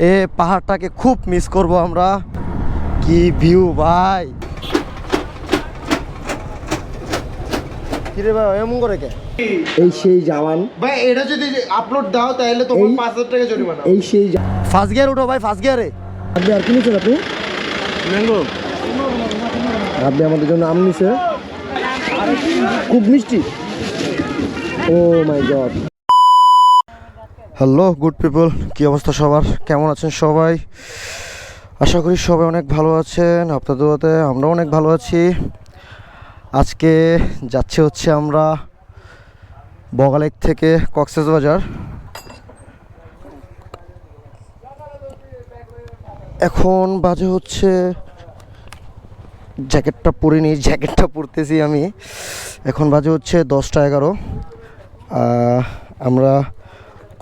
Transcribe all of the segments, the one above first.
এ পাহাড়টাকে খুব মিস করব আমরা। কি ভিউ ভাই? কিরে ভাই এমন করে কে? এই সেই জাওয়ান। ভাই এটা যদি আপলোড দাও তাহলে তোমার এই- পাঁচ হাজার টাকা জরিমানা। এই সেই ফার্স্ট গিয়ার উঠো ভাই ফার্স্ট গিয়ারে আপনি আর কি নিছেন আপনি ম্যাঙ্গো। আপনি আমাদের জন্য আম নিছে। খুব মিষ্টি। ও my God. Hello good people কি অবস্থা সবার? কেমন আছেন সবাই? আশা করি সবাই অনেক ভালো আছেন, আপনাদের দোয়াতে আমরা অনেক ভালো আছি। আজকে যাচ্ছে হচ্ছে আমরা বগালেক থেকে কক্সেস বাজার। এখন বাজে হচ্ছে, জ্যাকেটটা পরে নিই, জ্যাকেটটা পরতেছি আমি। এখন বাজে হচ্ছে দশটা এগারো। আমরা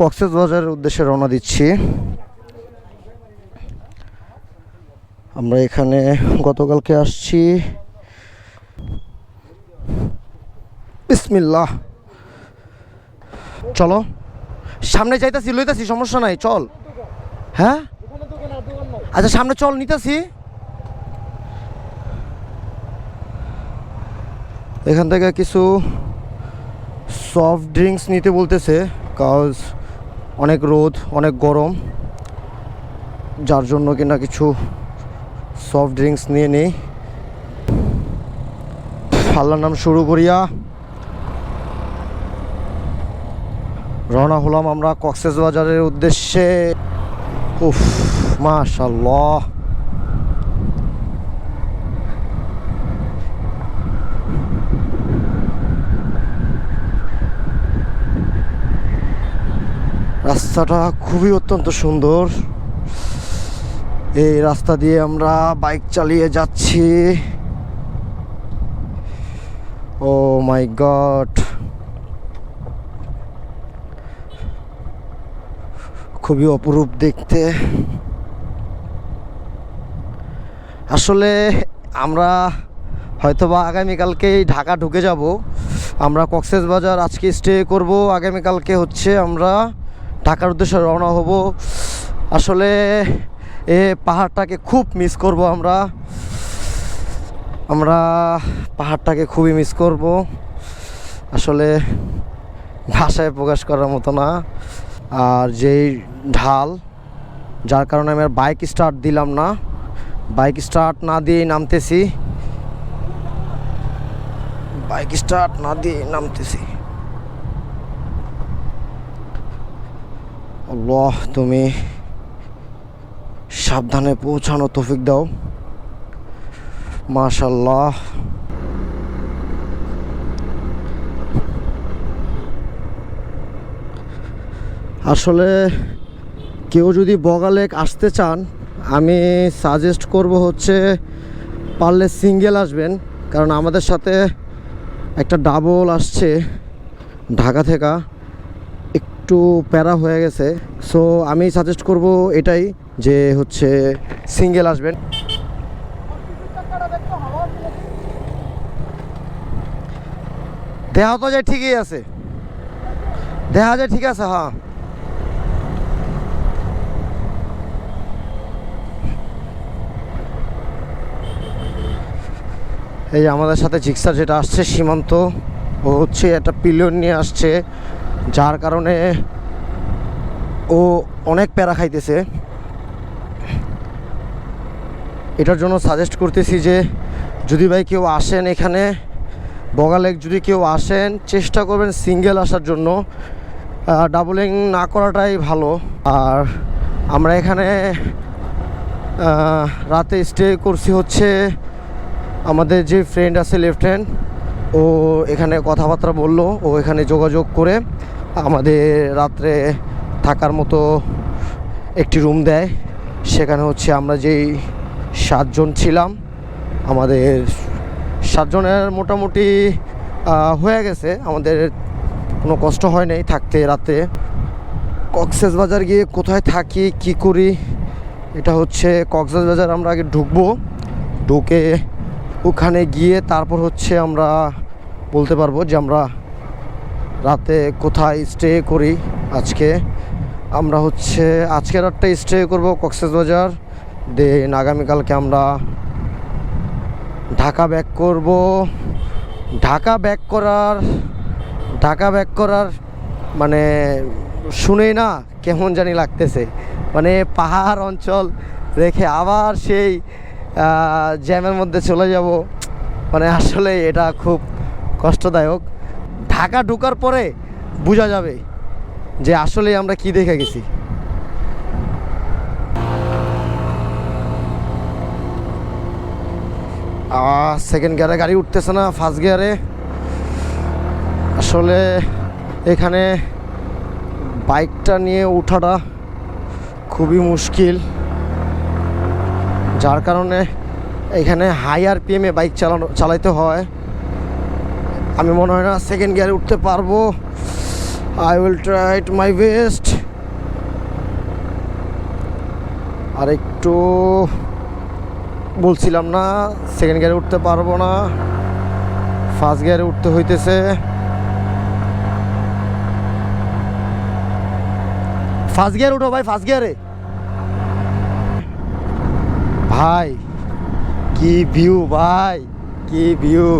কক্সেস বাজারের উদ্দেশ্যে রওনা দিচ্ছি। আমরা এখানে গতকালকে আসছি। বিসমিল্লাহ। চলো। সামনে যাইতাছি, লইতাছি, সমস্যা নাই, চল। হ্যাঁ? আচ্ছা সামনে চল, নিতাছি। এখান থেকে কিছু সফট ড্রিঙ্কস নিতে বলতেছে কাজ অনেক রোদ, অনেক গরম। যার জন্য কিনা কিছু সফট ড্রিঙ্কস নিয়ে নিই। আল্লাহর নাম শুরু করিয়া রওনা হলাম আমরা কক্সেস বাজারের উদ্দেশ্যে। উফ মাশাল্লাহ রাস্তাটা খুবই অত্যন্ত সুন্দর। এই রাস্তা দিয়ে আমরা বাইক চালিয়ে যাচ্ছি। Oh my God. খুবই অপরূপ দেখতে। আসলে আমরা হয়তোবা আগামীকালকেই ঢাকা ঢুকে যাব। আমরা কক্সেস বাজার আজকে স্টে করব। আগামীকালকে হচ্ছে আমরা ঢাকার উদ্দেশ্যে রওনা হব। আসলে এ পাহাড়টাকে খুব মিস করব আমরা। আমরা পাহাড়টাকে খুবই মিস করব। আসলে ভাষায় প্রকাশ করার মতো না। আর যেই ঢাল, যার কারণে আমি আর বাইক স্টার্ট দিলাম না। বাইক স্টার্ট না দিয়ে নামতেছি। বাইক স্টার্ট না দিয়ে নামতেছি। আল্লাহ, তুমি সাবধানে পৌঁছানো তফিক দাও। মাশাল্লাহ আসলে কেউ যদি বগালেক আসতে চান, আমি সাজেস্ট করব হচ্ছে পারলে সিঙ্গেল আসবেন, কারণ আমাদের সাথে একটা ডাবল আসছে ঢাকা থেকে। একটু প্যারা হয়ে গেছে। সো আমি সাজেস্ট করব এটাই যে হচ্ছে সিঙ্গেল আসবেন। দেখা তো যায় ঠিকই আছে। দেখা যায় ঠিক আছে হ্যাঁ। এই আমাদের সাথে জিক্সার যেটা আসছে সীমান্ত, ও হচ্ছে একটা পিলিয়ন নিয়ে আসছে। যার কারণে ও অনেক প্যারা খাইতেছে। এটার জন্য সাজেস্ট করতেছি যে, যদি ভাই কেউ আসেন এখানে, বগালেক যদি কেউ আসেন, চেষ্টা করবেন সিঙ্গেল আসার জন্য। ডাবলিং না করাটাই ভালো। আর আমরা এখানে রাতে স্টে করছি হচ্ছে আমাদের যে ফ্রেন্ড আছে লেফট ও এখানে কথাবার্তা বলল, ও এখানে যোগাযোগ করে। আমাদের রাত্রে থাকার মতো একটি রুম দেয়। সেখানে হচ্ছে আমরা যেই সাতজন ছিলাম, আমাদের সাতজনের মোটামুটি হয়ে গেছে। আমাদের কোনো কষ্ট হয় নাই থাকতে রাতে। কক্সেস বাজার গিয়ে কোথায় থাকি, কি করি, এটা হচ্ছে কক্সেস বাজার আমরা আগে ঢুকবো। ঢুকে ওখানে গিয়ে তারপর হচ্ছে আমরা বলতে পারব যে আমরা রাতে কোথায় স্টে করি আজকে? আমরা হচ্ছে, আজকের রাতটা স্টে করব কক্সবাজার। দেন আগামীকালকে আমরা ঢাকা ব্যাক করব। ঢাকা ব্যাক করার, ঢাকা ব্যাক করার মানে শুনেই না কেমন জানি লাগতেছে। মানে পাহাড় অঞ্চল রেখে আবার সেই জ্যামের মধ্যে চলে যাব। মানে আসলে এটা খুব কষ্টদায়ক। ঢাকা ঢোকার পরে বোঝা যাবে যে আসলে আমরা কি দেখে গেছি। সেকেন্ড গিয়ারে গাড়ি উঠতেছে না ফার্স্ট গিয়ারে আসলে এখানে বাইকটা নিয়ে ওঠাটা খুবই মুশকিল। যার কারণে এখানে হাই আর পিএমে বাইক চালানো চালাইতে হয়। আমি মনে হয় না সেকেন্ড গিয়ারে উঠতে পারব। I will try to my best আর একটু বলছিলাম না সেকেন্ড গিয়ারে উঠতে পারব না। ফার্স্ট গিয়ারে উঠতে হইতেছে। ফার্স্ট গিয়ার উঠো ভাই ফার্স্ট গিয়ারে ভাই, কি ভিউ ভাই, কি ভিউ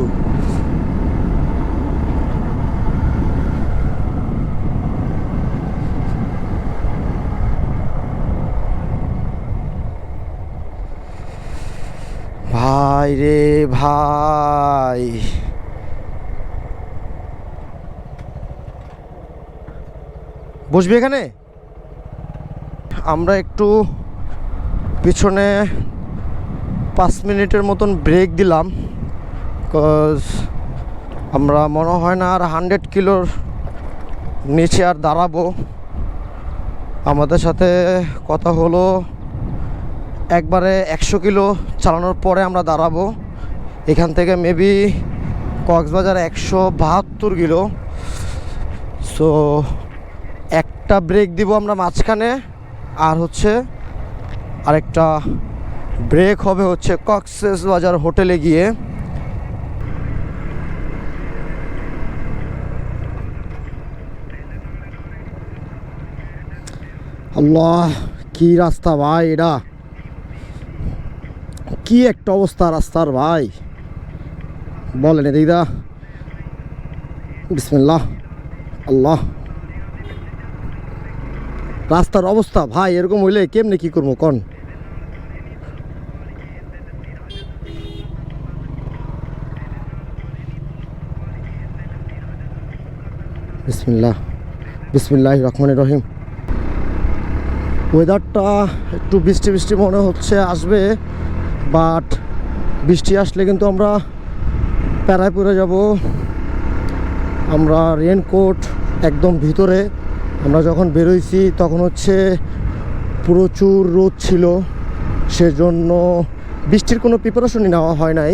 ভাই রে ভাই। বসবি এখানে? আমরা একটু পিছনে পাঁচ মিনিটের মতন ব্রেক দিলাম কজ আমরা মনে হয় না আর হান্ড্রেড কিলোর নিচে আর দাঁড়াবো। আমাদের সাথে কথা হলো একবারে একশো কিলো চালানোর পরে আমরা দাঁড়াবো। এখান থেকে মেবি কক্সবাজার একশো বাহাত্তর কিলো। সো একটা ব্রেক দিব আমরা মাঝখানে, আর হচ্ছে আরেকটা ব্রেক হবে হচ্ছে কক্সেস বাজার হোটেলে গিয়ে। আল্লাহ, কি রাস্তা ভাই এটা? কি একটা অবস্থা রাস্তার ভাই? বলেন দিদা বিসমিল্লাহ। আল্লাহ। রাস্তার অবস্থা ভাই, এরকম হইলে কেমনে কি করব কন? বিসমিল্লাহ। বিসমিল্লাহ রহমান রহিম। ওয়েদারটা একটু বৃষ্টি বৃষ্টি মনে হচ্ছে, আসবে। বাট বৃষ্টি আসলে কিন্তু আমরা প্যারায় পড়ে যাব। আমরা রেনকোট একদম ভিতরে। আমরা যখন বেরোইছি তখন হচ্ছে প্রচুর রোদ ছিল। সেজন্য বৃষ্টির কোনো প্রিপারেশনই নেওয়া হয় নাই।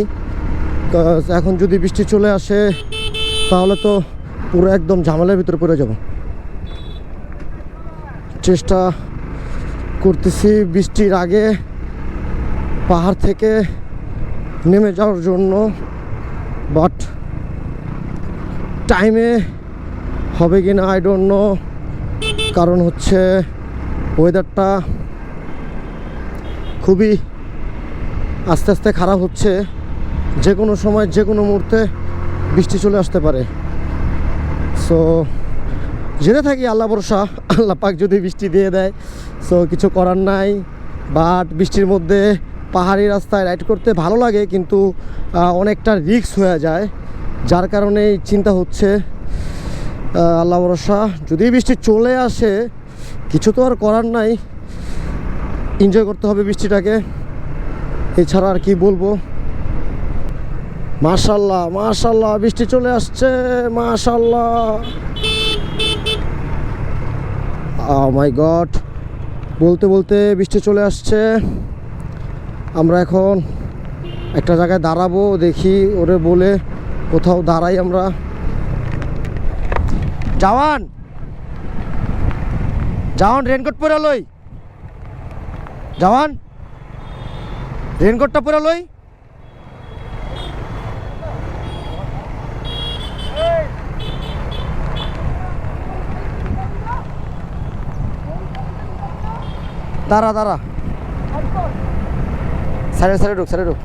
এখন যদি বৃষ্টি চলে আসে তাহলে তো পুরো একদম ঝামেলার ভিতরে পড়ে যাব। চেষ্টা করতেছি বৃষ্টির আগে পাহাড় থেকে নেমে যাওয়ার জন্য বাট টাইমে হবে কি না আই ডোন্ট নো কারণ হচ্ছে ওয়েদারটা খুবই আস্তে আস্তে খারাপ হচ্ছে। যে কোনো সময় যে কোনো মুহূর্তে বৃষ্টি চলে আসতে পারে। সো যেতে থাকি আল্লাহ ভরসা, আল্লাহ পাক যদি বৃষ্টি দিয়ে দেয়। সো কিছু করার নাই বাট বৃষ্টির মধ্যে পাহাড়ি রাস্তায় রাইড করতে ভালো লাগে, কিন্তু অনেকটা রিস্ক হয়ে যায়। যার কারণে চিন্তা হচ্ছে আল্লাহ ভরসা। যদি বৃষ্টি চলে আসে, কিছু তো আর করার নাই। এনজয় করতে হবে বৃষ্টিটাকে। এছাড়া আর কি বলব? মাশাল্লাহ মাশাল্লাহ বৃষ্টি চলে আসছে মাশাল্লাহ মাই গড বলতে বলতে বৃষ্টি চলে আসছে। আমরা এখন একটা জায়গায় দাঁড়াবো, দেখি ওরে বলে কোথাও দাঁড়াই আমরা। জওয়ান! জওয়ান রেনকোট পরে লই। জওয়ান রেনকোটটা পরে লই। দাঁড়া দাঁড়া। সাইডে সাইডে ঢুক সাইডে ঢুক।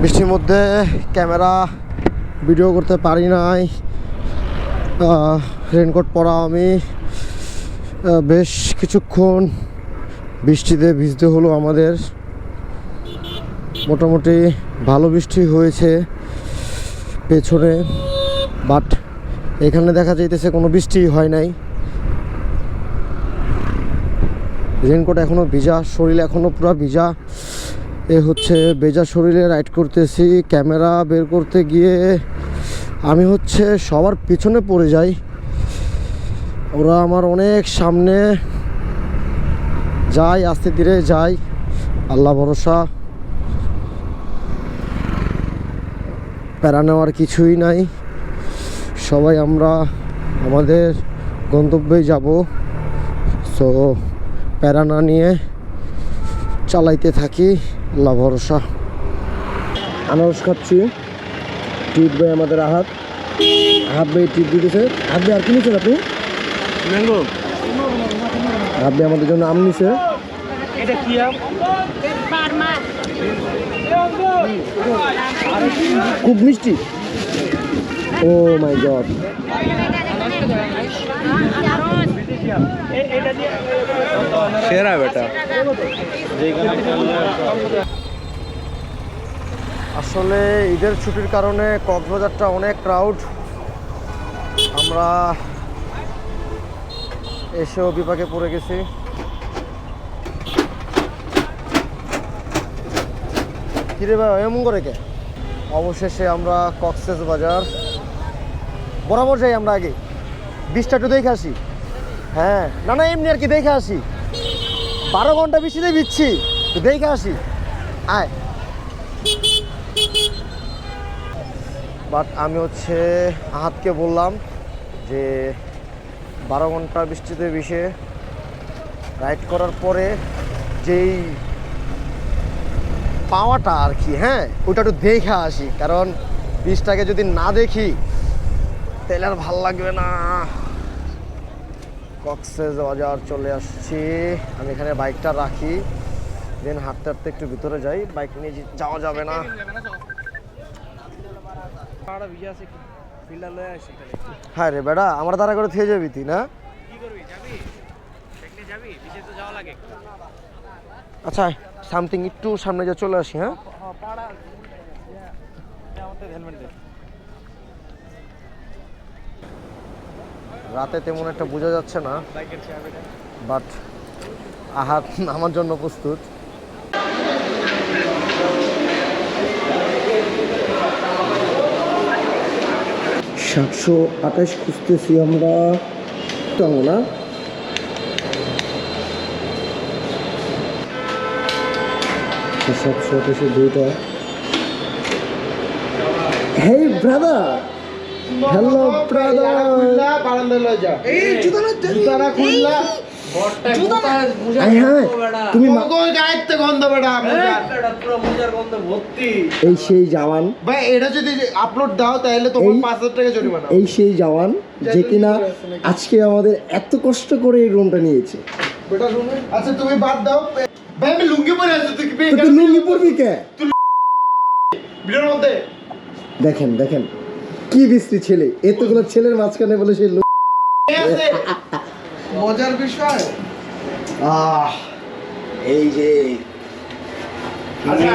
বৃষ্টির মধ্যে ক্যামেরা ভিডিও করতে পারি নাই। রেনকোট পরা আমি বেশ কিছুক্ষণ বৃষ্টিতে ভিজতে হলো আমাদের। মোটামুটি ভালো বৃষ্টি হয়েছে পেছনে বাট এখানে দেখা যাইতেছে কোনো বৃষ্টি হয় নাই। রেনকোট এখনও ভিজা, শরীর এখনও পুরো ভিজা। এ হচ্ছে বেজা শরীরে রাইড করতেছি ক্যামেরা বের করতে গিয়ে আমি হচ্ছে সবার পিছনে পড়ে যাই। ওরা আমার অনেক সামনে যাই আস্তে ধীরে যাই আল্লাহ ভরসা। প্যারা নেওয়ার কিছুই নাই। সবাই আমরা আমাদের গন্তব্যে যাব। সো প্যারা না নিয়ে চালাইতে থাকি। আল্লাহ ভরসা। আনারস খাচ্ছি। টিপ ভাই আমাদের আহাত। আহাত ভাই টিপ দিতেছে। আহাত ভাই আর কি নিচ্ছেন আপনি? ম্যাঙ্গো। আহাত ভাই আমাদের জন্য আম নিছে। এটা কি আম? খুব মিষ্টি। Oh my God. সেরা বেটা। আসলে ঈদের ছুটির কারণে কক্সবাজারটা অনেক ক্রাউড আমরা এসেও বিপাকে পড়ে গেছি। কিরে ভাই, এমন করে কে? অবশেষে আমরা কক্সেস বাজার। বরাবর যাই আমরা আগে। বৃষ্টিটা একটু দেখে আসি। হ্যাঁ না না, এমনি আর কি দেখে আসি। বারো ঘণ্টা বৃষ্টিতে দিচ্ছি দেখে আসি। আয়। বাট আমি হচ্ছে আহাতকে বললাম যে বারো ঘণ্টা বৃষ্টিতে বিষে রাইড করার পরে যেই পাওয়াটা আর কি হ্যাঁ ওটা একটু দেখে আসি। কারণ বৃষ্টিটাকে যদি না দেখি, তাহলে আর ভালো লাগবে না। কক্সেস বাজার চলে আসছি। আমি এখানে বাইকটা রাখি। দেন হাঁটতে হাঁটতে একটু ভিতরে যাই। বাইক নিয়ে যাওয়া যাবে না। হ্যাঁ রে বেটা আমার দ্বারা করে থেকে যাবি তুই না? আচ্ছা সামথিং একটু সামনে যা চলে আসি হ্যাঁ? রাতে তেমন একটা বোঝা যাচ্ছে না বাট আহাত আমার জন্য প্রস্তুত। সাতশো আঠাশ খুঁজতেছি আমরা। টাঙ্গো না। সাতশো আঠাশে দুইটা। Hey brother! Hello brother! বারান্দা লয়ে যা। এই জুতাটা খুললা। হ্যাঁ বেটা এই সেই জওয়ান। এটা যদি আপলোড দাও তাহলে তোমার পাঁচ হাজার টাকা জরিমানা এই সেই জওয়ান যে কিনা আজকে আমাদের এত কষ্ট করে এই রুমটা নিয়েছে। আচ্ছা তুমি বাদ দাও। ভাই আমি লুঙ্গি পরে আছি তুই তুই লুঙ্গি পরবি কে? ভিডিওর মধ্যে। দেখেন দেখেন। কি বিশ্রী ছেলে। এতগুলো ছেলের মাঝখানে বলে আছে। মজার বিষয়? আহ এই যে আচ্ছা